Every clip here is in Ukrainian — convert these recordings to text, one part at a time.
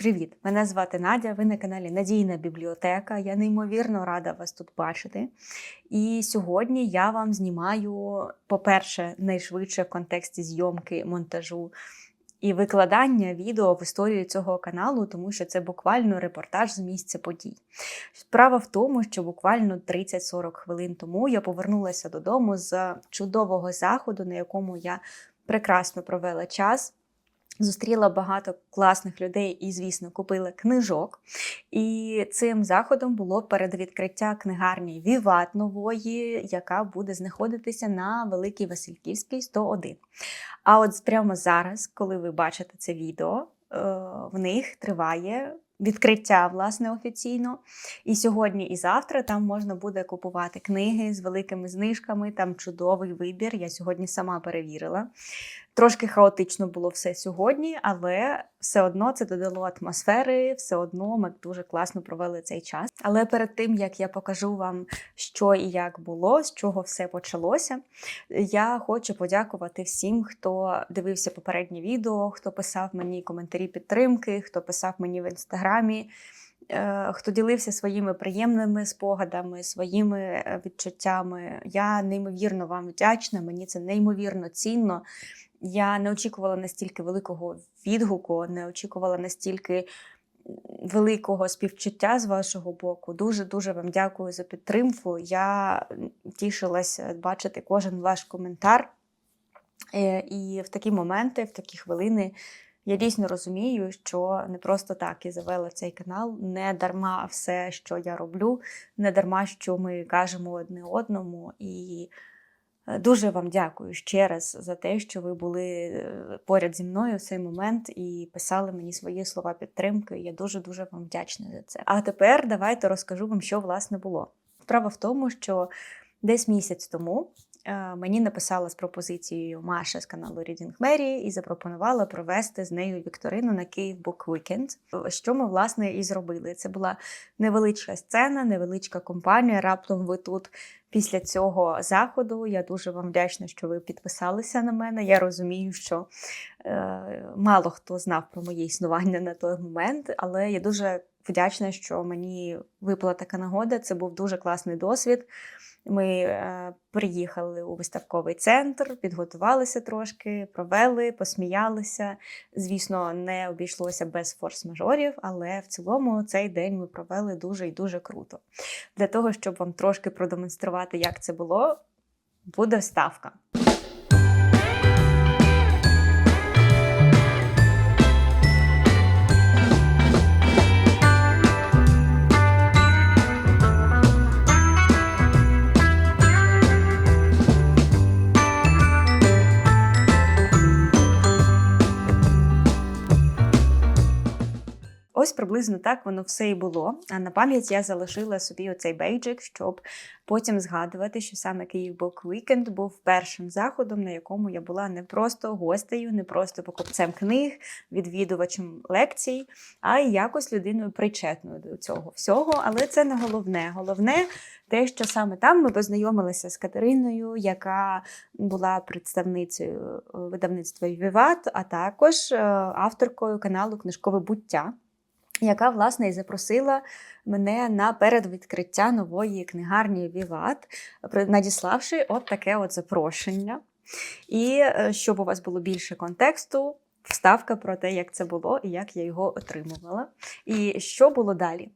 Привіт! Мене звати Надя. Ви на каналі Надійна бібліотека. Я неймовірно рада вас тут бачити. І сьогодні я вам знімаю, по-перше, найшвидше в контексті зйомки, монтажу і викладання відео в історію цього каналу, тому що це буквально репортаж з місця подій. Справа в тому, що буквально 30-40 хвилин тому я повернулася додому з чудового заходу, на якому я прекрасно провела час. Зустріла багато класних людей і, звісно, купила книжок. І цим заходом було передвідкриття книгарні Віват нової, яка буде знаходитися на Великій Васильківській 101. А от прямо зараз, коли ви бачите це відео, е, в них триває відкриття, власне, офіційно. І сьогодні, і завтра там можна буде купувати книги з великими знижками. Там чудовий вибір. Я сьогодні сама перевірила. Трошки хаотично було все сьогодні, але все одно це додало атмосфери, все одно ми дуже класно провели цей час. Але перед тим як я покажу вам, що і як було, з чого все почалося, я хочу подякувати всім, хто дивився попереднє відео, хто писав мені коментарі підтримки, хто писав мені в інстаграмі. е, Хто ділився своїми приємними спогадами, своїми е, відчуттями. Я неймовірно вам вдячна, мені це неймовірно цінно. Я не очікувала настільки великого відгуку, не очікувала настільки великого співчуття з вашого боку. Дуже дуже вам дякую за підтримку. Я тішилася бачити кожен ваш коментар. Е, І в такі моменти, в такі хвилини. Я дійсно розумію, що не просто так я завела цей канал, не дарма все, що я роблю, не дарма, що ми кажемо одне одному. І Дуже вам дякую ще раз за те, що ви були е, поряд зі мною в цей момент і писали мені свої слова підтримки. Я дуже дуже вам вдячна за це. А тепер давайте розкажу вам, що власне було. Справа в тому, що десь місяць тому е, мені написала з пропозицією Маша з каналу Reading Mary і запропонувала провести з нею вікторину на Київ Book Weekend. Що ми власне і зробили? Це була невеличка сцена, невеличка компанія. Раптом ви тут. Після цього заходу я дуже вам вдячна, що ви підписалися на мене. Я розумію, що е, мало хто знав про моє існування на той момент, але я дуже вдячна, що мені випала така нагода. Це був дуже класний досвід. Ми е, приїхали у виставковий центр, підготувалися трошки, провели, посміялися. Звісно, не обійшлося без форс-мажорів, але в цілому цей день ми провели дуже і дуже круто. Для того, щоб вам трошки продемонструвати, як це було, буде вставка. Ось приблизно так воно все і було. А на пам'ять я залишила собі оцей бейджик, щоб потім згадувати, що саме Київ Book Weekend був першим заходом, на якому я була не просто гостею, не просто покупцем книг, відвідувачем лекцій, а й якось людиною причетною до цього всього. Але це не головне. Головне те, що саме там ми познайомилися з Катериною, яка була представницею е, видавництва Віват, а також е, авторкою каналу Книжкове буття яка власне і запросила мене на передвідкриття нової книгарні Віват, надіславши от таке от запрошення. І е, щоб у вас було більше контексту, вставка про те, як це було і як я його отримувала. І що було далі.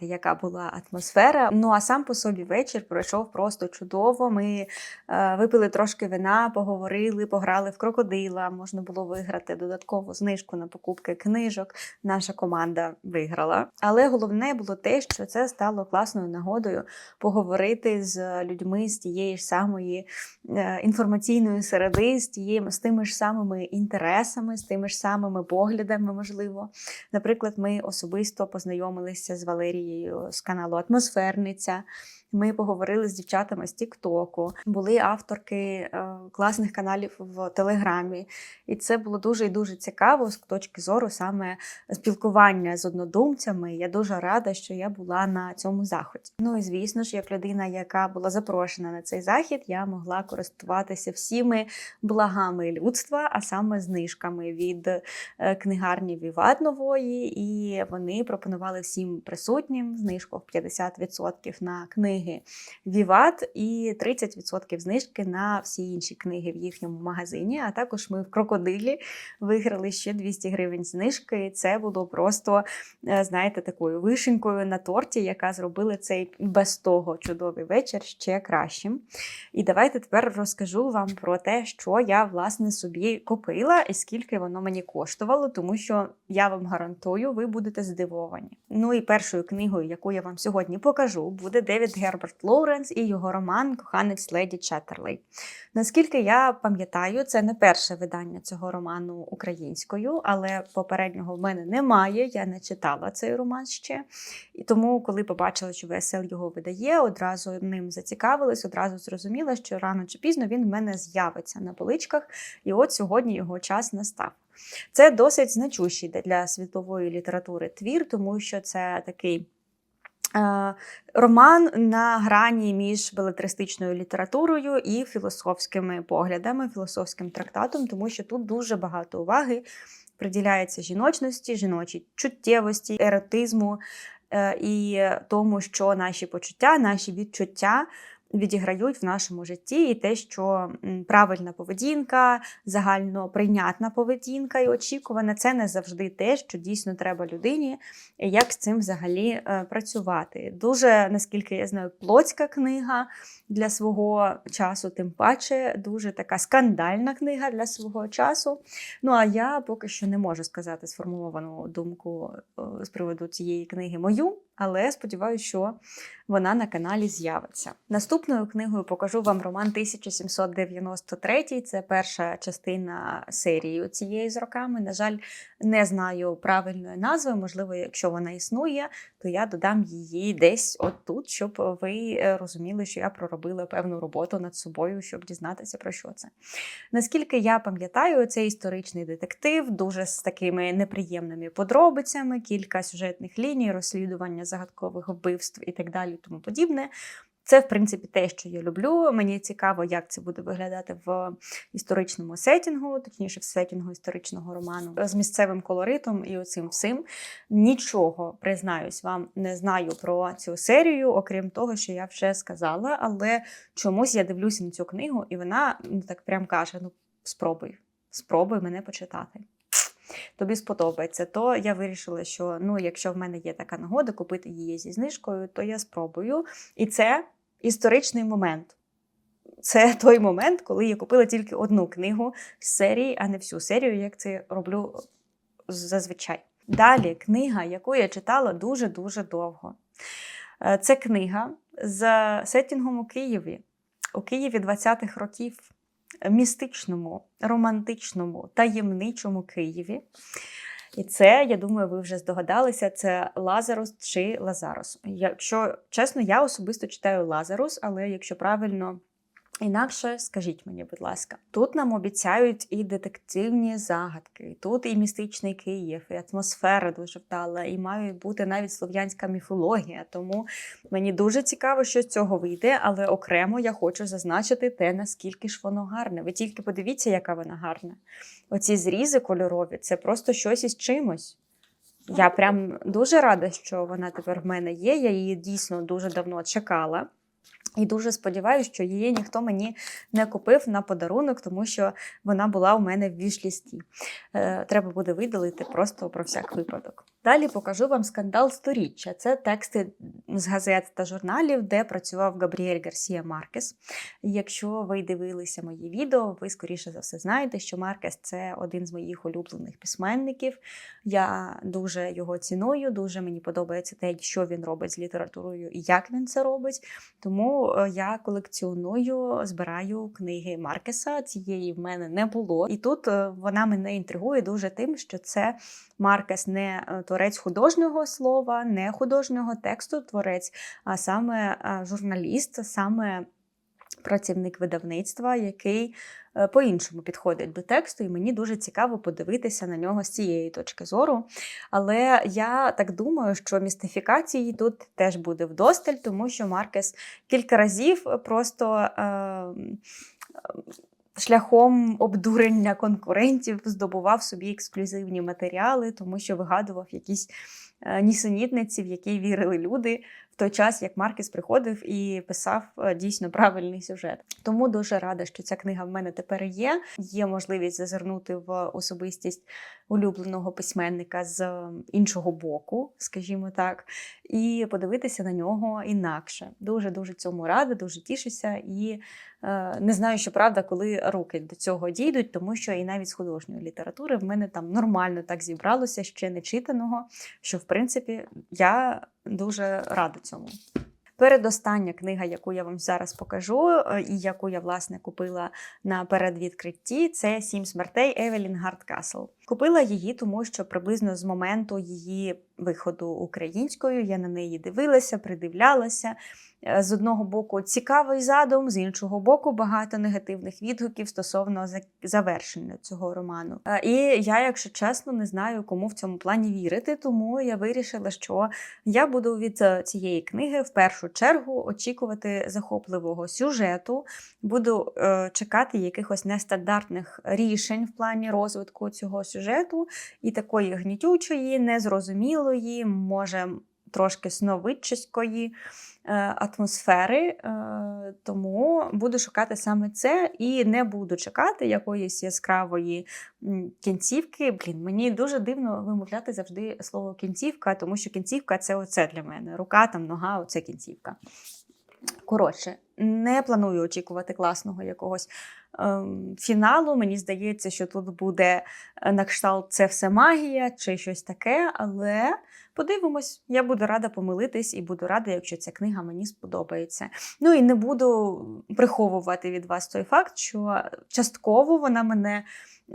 Розумієте, яка була атмосфера. Ну а сам по собі вечір пройшов просто чудово. Ми е, випили трошки вина, поговорили, пограли в крокодила. Можна було виграти додаткову знижку на покупки книжок. Наша команда виграла. Але головне було те, що це стало класною нагодою поговорити з людьми з тієї ж самої е, інформаційної середи, з тією з тими ж самими інтересами, з тими ж самими поглядами, можливо. Наприклад, ми особисто познайомилися з Валерією з каналу Атмосферниця. Ми поговорили з дівчатами з Тіктоку, були авторки е, класних каналів в Телеграмі. І це було дуже і дуже цікаво з точки зору саме спілкування з однодумцями. Я дуже рада, що я була на цьому заході. Ну і звісно ж, як людина, яка була запрошена на цей захід, я могла користуватися всіми благами людства, а саме знижками від е, книгарні Віват нової. І вони пропонували всім присутнім знижку в 50% на книги Віват і 30% знижки на всі інші книги в їхньому магазині. А також ми в крокодилі виграли ще 200 гривень знижки. Це було просто, е, знаєте, такою вишенькою на торті, яка зробила цей без того чудовий вечір ще кращим. І давайте тепер розкажу вам про те, що я власне собі купила і скільки воно мені коштувало, тому що я вам гарантую, ви будете здивовані. Ну і першою книгою, яку я вам сьогодні покажу, буде Девід Герберт Лоуренс і його роман Коханець Леді Четтерлей. Наскільки я пам'ятаю, це не перше видання цього роману українською, але попереднього в мене немає. Я не читала цей роман ще. І тому, коли побачила, що ВСЛ його видає, одразу ним зацікавилась, одразу зрозуміла, що рано чи пізно він в мене з'явиться на поличках. І от сьогодні його час настав. Це досить значущий для світової літератури твір, тому що це такий. Е, Роман на грані між белетристичною літературою і філософськими поглядами, філософським трактатом, тому що тут дуже багато уваги приділяється жіночності, жіночій чуттєвості, еротизму е, і тому, що наші почуття, наші відчуття відіграють в нашому житті, і те, що правильна поведінка, загально прийнятна поведінка і очікувана, це не завжди те, що дійсно треба людині, як з цим взагалі е, працювати. Дуже, наскільки я знаю, плотська книга для свого часу, тим паче, дуже така скандальна книга для свого часу. Ну а я поки що не можу сказати сформовану думку е, з приводу цієї книги мою, але сподіваюся, що вона на каналі з'явиться. Наступною книгою покажу вам роман 1793. Це перша частина серії цієї з роками. На жаль, не знаю правильної назви. Можливо, якщо вона існує, то я додам її десь отут, щоб ви е, розуміли, що я проробила певну роботу над собою, щоб дізнатися про що це. Наскільки я пам'ятаю, це історичний детектив, дуже з такими неприємними подробицями, кілька сюжетних ліній, розслідування загадкових вбивств і так далі, тому подібне. Це, в принципі, те, що я люблю. Мені цікаво, як це буде виглядати в історичному сетінгу, точніше, в сетінгу історичного роману, з місцевим колоритом і оцим всім. Нічого, признаюсь, вам не знаю про цю серію, окрім того, що я вже сказала. Але чомусь я дивлюся на цю книгу, і вона ну, так прям каже: ну, спробуй, спробуй мене почитати. Тобі сподобається, то я вирішила, що ну, якщо в мене є така нагода купити її зі знижкою, то я спробую. І це історичний момент. Це той момент, коли я купила тільки одну книгу з серії, а не всю серію, як це роблю зазвичай. Далі книга, яку я читала дуже-дуже довго. Е, Це книга з сеттінгом у Києві, у Києві 20-х років, містичному, романтичному, таємничому Києві. І це, я думаю, ви вже здогадалися, це Лазарус чи Лазарус. Якщо чесно, я особисто читаю Лазарус, але якщо правильно інакше, скажіть мені, будь ласка, тут нам обіцяють і детективні загадки, тут і містичний Київ, і атмосфера дуже вдала, і має бути навіть слов'янська міфологія. Тому мені дуже цікаво, що з цього вийде, але окремо я хочу зазначити те, наскільки ж воно гарне. Ви тільки подивіться, яка вона гарна. Оці зрізи кольорові це просто щось із чимось. Я прям дуже рада, що вона тепер в мене є. Я її дійсно дуже давно чекала. І дуже сподіваюся, що її ніхто мені не купив на подарунок, тому що вона була у мене в вішлісті. Е, треба буде видалити просто про всяк випадок. Далі покажу вам скандал сторіччя. Це тексти з газет та журналів, де працював Габріель Гарсія Маркес. Якщо ви дивилися мої відео, ви скоріше за все знаєте, що Маркес це один з моїх улюблених письменників. Я дуже його ціную, дуже мені подобається те, що він робить з літературою і як він це робить. Тому е, я колекціоную, збираю книги Маркеса. Цієї в мене не було. І тут е, вона мене інтригує дуже тим, що це Маркес не е, творець художнього слова, не художнього тексту творець, а саме журналіст, саме працівник видавництва, який по-іншому підходить до тексту, і мені дуже цікаво подивитися на нього з цієї точки зору. Але я так думаю, що містифікації тут теж буде вдосталь, тому що Маркес кілька разів просто. Е шляхом обдурення конкурентів здобував собі ексклюзивні матеріали, тому що вигадував якісь е, нісенітниці, в які вірили люди той час, як Маркес приходив і писав е, дійсно правильний сюжет. Тому дуже рада, що ця книга в мене тепер є. Є можливість зазирнути в особистість улюбленого письменника з іншого боку, скажімо так, і подивитися на нього інакше. Дуже дуже цьому рада, дуже тішуся і. Е, не знаю, що правда, коли руки до цього дійдуть, тому що і навіть з художньої літератури в мене там нормально так зібралося ще не читаного, що в принципі я дуже рада цьому. Передостання книга, яку я вам зараз покажу, е, і яку я, власне, купила на передвідкритті, це Сім смертей Евелін Гардкасл. Купила її, тому що приблизно з моменту її виходу українською я на неї дивилася, придивлялася. Е, з одного боку цікавий задум, з іншого боку, багато негативних відгуків стосовно завершення цього роману. Е, і я, якщо чесно, не знаю, кому в цьому плані вірити, тому я вирішила, що я буду від е, цієї книги в першу чергу очікувати захопливого сюжету, буду чекати якихось нестандартних рішень в плані розвитку цього сюжету і такої гнітючої, незрозумілої, може трошки сновидчиської е, атмосфери, е, тому буду шукати саме це і не буду чекати якоїсь яскравої кінцівки. Блін, мені дуже дивно вимовляти завжди слово кінцівка, тому що кінцівка це оце для мене. Рука, там, нога оце кінцівка. Коротше, не планую очікувати класного якогось фіналу. Мені здається, що тут буде е, на кшталт це все магія чи щось таке, але подивимось, я буду рада помилитись і буду рада, якщо ця книга мені сподобається. Ну і не буду приховувати від вас той факт, що частково вона мене.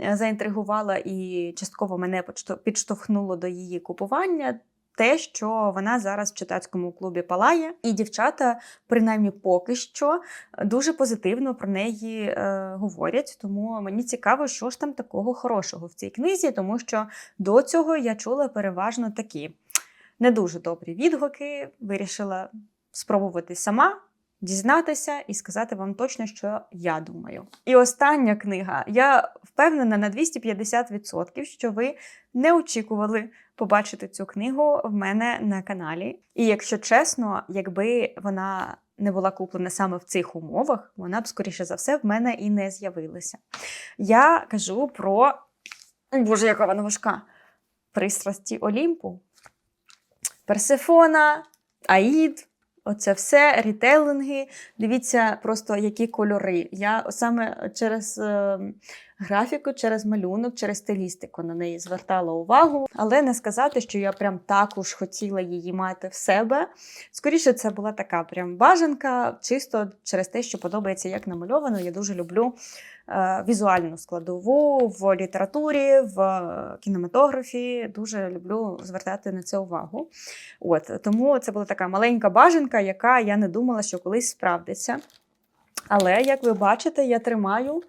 Е, заінтригувала і частково мене підштовхнуло до її купування те, що вона зараз в читацькому клубі палає, і дівчата, принаймні поки що, дуже позитивно про неї е, говорять. Тому мені цікаво, що ж там такого хорошого в цій книзі, тому що до цього я чула переважно такі не дуже добрі відгуки. Вирішила спробувати сама. Дізнатися і сказати вам точно, що я думаю. І остання книга. Я впевнена на 250%, що ви не очікували побачити цю книгу в мене на каналі. І якщо чесно, якби вона не була куплена саме в цих умовах, вона б, скоріше за все, в мене і не з'явилася. Я кажу про, боже, яка вона важка! Пристрасті Олімпу, Персифона, Аїд. Оце все рітейлинги. Дивіться, просто які кольори. Я саме через е, графіку, через малюнок, через стилістику на неї звертала увагу, але не сказати, що я прям також хотіла її мати в себе. Скоріше, це була така прям бажанка, чисто через те, що подобається як намальовано. Я дуже люблю. Е, візуальну складову в літературі, в кінематографі. Дуже люблю звертати на це увагу. От Тому це була така маленька бажанка, яка я не думала, що колись справдиться. Але, як ви бачите, я тримаю е,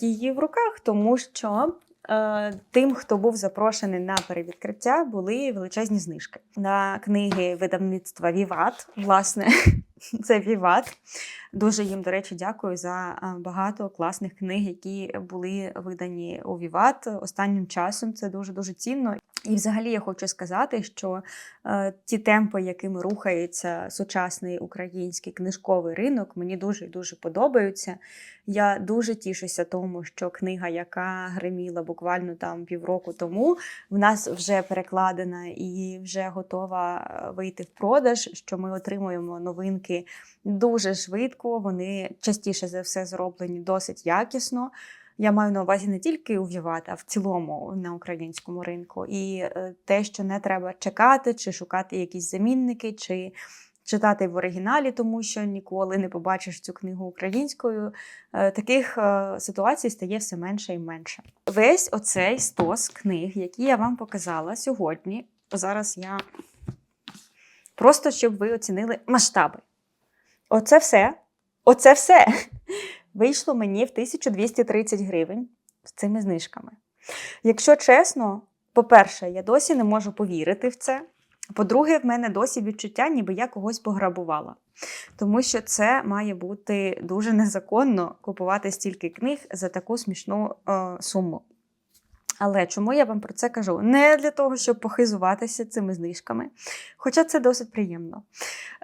її в руках, тому що. Е, тим, хто був запрошений на перевідкриття, були величезні знижки на книги видавництва Віват. Власне, це Віват. Дуже їм, до речі, дякую за багато класних книг, які були видані у Віват останнім часом. Це дуже дуже цінно. І взагалі я хочу сказати, що е, ті темпи, якими рухається сучасний український книжковий ринок, мені дуже і дуже подобаються. Я дуже тішуся тому, що книга, яка гриміла буквально там півроку тому, в нас вже перекладена і вже готова е, вийти в продаж. Що ми отримуємо новинки дуже швидко. Вони частіше за все зроблені досить якісно. Я маю на увазі не тільки у Віват, а в цілому на українському ринку. І е, те, що не треба чекати, чи шукати якісь замінники, чи читати в оригіналі, тому що ніколи не побачиш цю книгу українською. е, Таких е, ситуацій стає все менше і менше. Весь оцей стос книг, які я вам показала сьогодні. Зараз я просто щоб ви оцінили масштаби. Оце все. Оце все вийшло мені в 1230 гривень з цими знижками. Якщо чесно, по-перше, я досі не можу повірити в це. По-друге, в мене досі відчуття, ніби я когось пограбувала. Тому що це має бути дуже незаконно купувати стільки книг за таку смішну е, суму. Але чому я вам про це кажу? Не для того, щоб похизуватися цими знижками, хоча це досить приємно.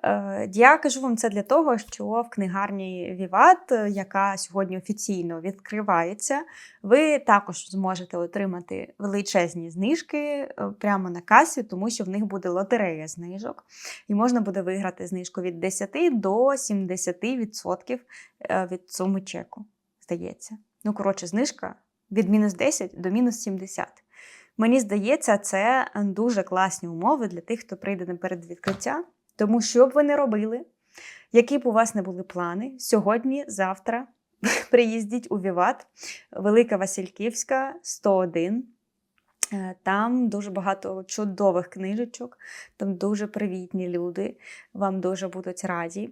Е, Я кажу вам це для того, що в книгарні Віват, е, яка сьогодні офіційно відкривається, ви також зможете отримати величезні знижки е, прямо на касі, тому що в них буде лотерея знижок, і можна буде виграти знижку від 10 до 70% е, від суми чеку, здається. Ну, коротше, знижка від мінус 10 до мінус 70. Мені здається, це дуже класні умови для тих, хто прийде на передвідкриття. Тому що б ви не робили, які б у вас не були плани, сьогодні, завтра приїздіть у Віват, Велика Васильківська, 101. Е, Там дуже багато чудових книжечок, там дуже привітні люди, вам дуже будуть раді.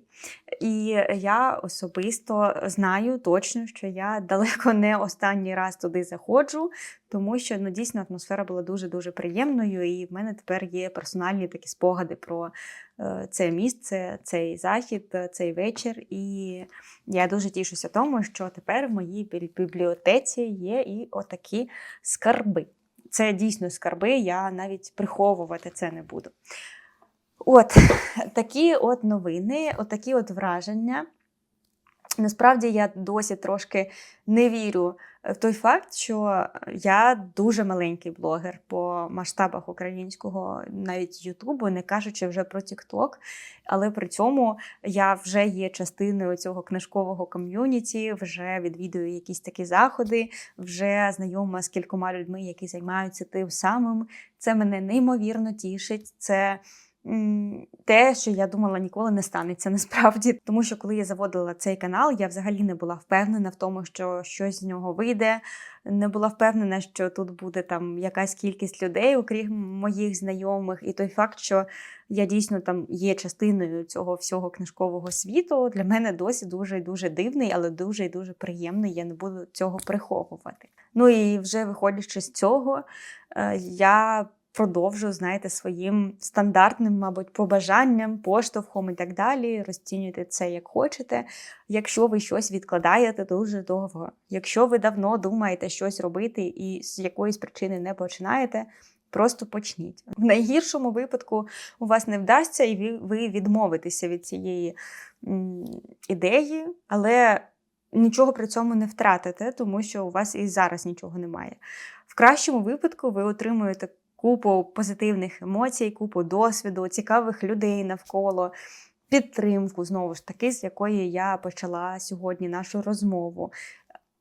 І я особисто знаю точно, що я далеко не останній раз туди заходжу, тому що ну, дійсно атмосфера була дуже-дуже приємною, і в мене тепер є персональні такі спогади про е, це місце, цей захід, цей вечір. І я дуже тішуся тому, що тепер в моїй бібліотеці є і отакі скарби. Це дійсно скарби, я навіть приховувати це не буду. От такі от новини, от такі от враження. Насправді я досі трошки не вірю в той факт, що я дуже маленький блогер по масштабах українського навіть Ютубу, не кажучи вже про Тікток. Але при цьому я вже є частиною цього книжкового ком'юніті, вже відвідую якісь такі заходи, вже знайома з кількома людьми, які займаються тим самим. Це мене неймовірно тішить. Це те, що я думала, ніколи не станеться насправді. Тому що коли я заводила цей канал, я взагалі не була впевнена в тому, що щось з нього вийде. Не була впевнена, що тут буде там якась кількість людей, окрім моїх знайомих, і той факт, що я дійсно там є частиною цього всього книжкового світу, для мене досі дуже і дуже дивний, але дуже і дуже приємний. Я не буду цього приховувати. Ну і вже виходячи з цього, е, я продовжу, знаєте, своїм стандартним, мабуть, побажанням, поштовхом і так далі. Розцінюйте це як хочете. Якщо ви щось відкладаєте дуже довго, якщо ви давно думаєте щось робити і з якоїсь причини не починаєте. Просто почніть. В найгіршому випадку у вас не вдасться, і ви, ви відмовитеся від цієї ідеї, але нічого при цьому не втратите, тому що у вас і зараз нічого немає. В кращому випадку ви отримуєте купу позитивних емоцій, купу досвіду, цікавих людей навколо, підтримку, знову ж таки, з якої я почала сьогодні нашу розмову.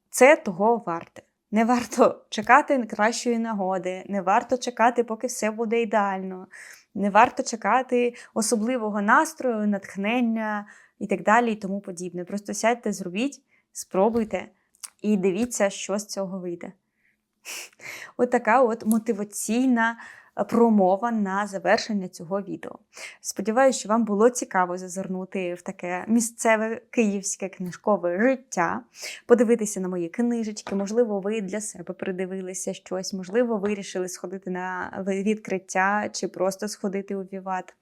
Це того варте. Не варто чекати кращої нагоди, не варто чекати, поки все буде ідеально, не варто чекати особливого настрою, натхнення і так далі, і тому подібне. Просто сядьте, зробіть, спробуйте і дивіться, що з цього вийде. От от мотиваційна е, промова на завершення цього відео. Сподіваюся, що вам було цікаво зазирнути в таке місцеве київське книжкове життя, подивитися на мої книжечки. Можливо, ви для себе придивилися щось, можливо, вирішили сходити на відкриття чи просто сходити у Віват.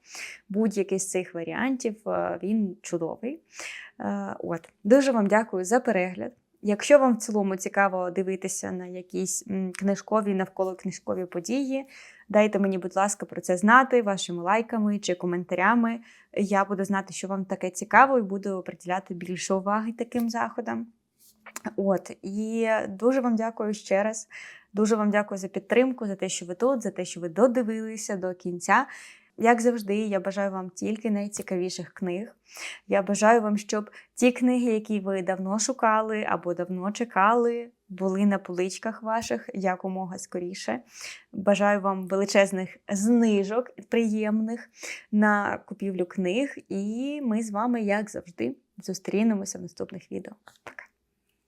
Будь-який з цих варіантів е, він чудовий. Е, От, дуже вам дякую за перегляд. Якщо вам в цілому цікаво дивитися на якісь книжкові навколо книжкові події, Дайте мені, будь ласка, про це знати вашими лайками чи коментарями. Я буду знати, що вам таке цікаво, і буду приділяти більше уваги таким заходам. От, і дуже вам дякую ще раз. Дуже вам дякую за підтримку, за те, що ви тут, за те, що ви додивилися до кінця. Як завжди, я бажаю вам тільки найцікавіших книг. Я бажаю вам, щоб ті книги, які ви давно шукали або давно чекали, були на поличках ваших якомога скоріше. Бажаю вам величезних знижок приємних на купівлю книг. І ми з вами, як завжди, зустрінемося в наступних відео. Пока!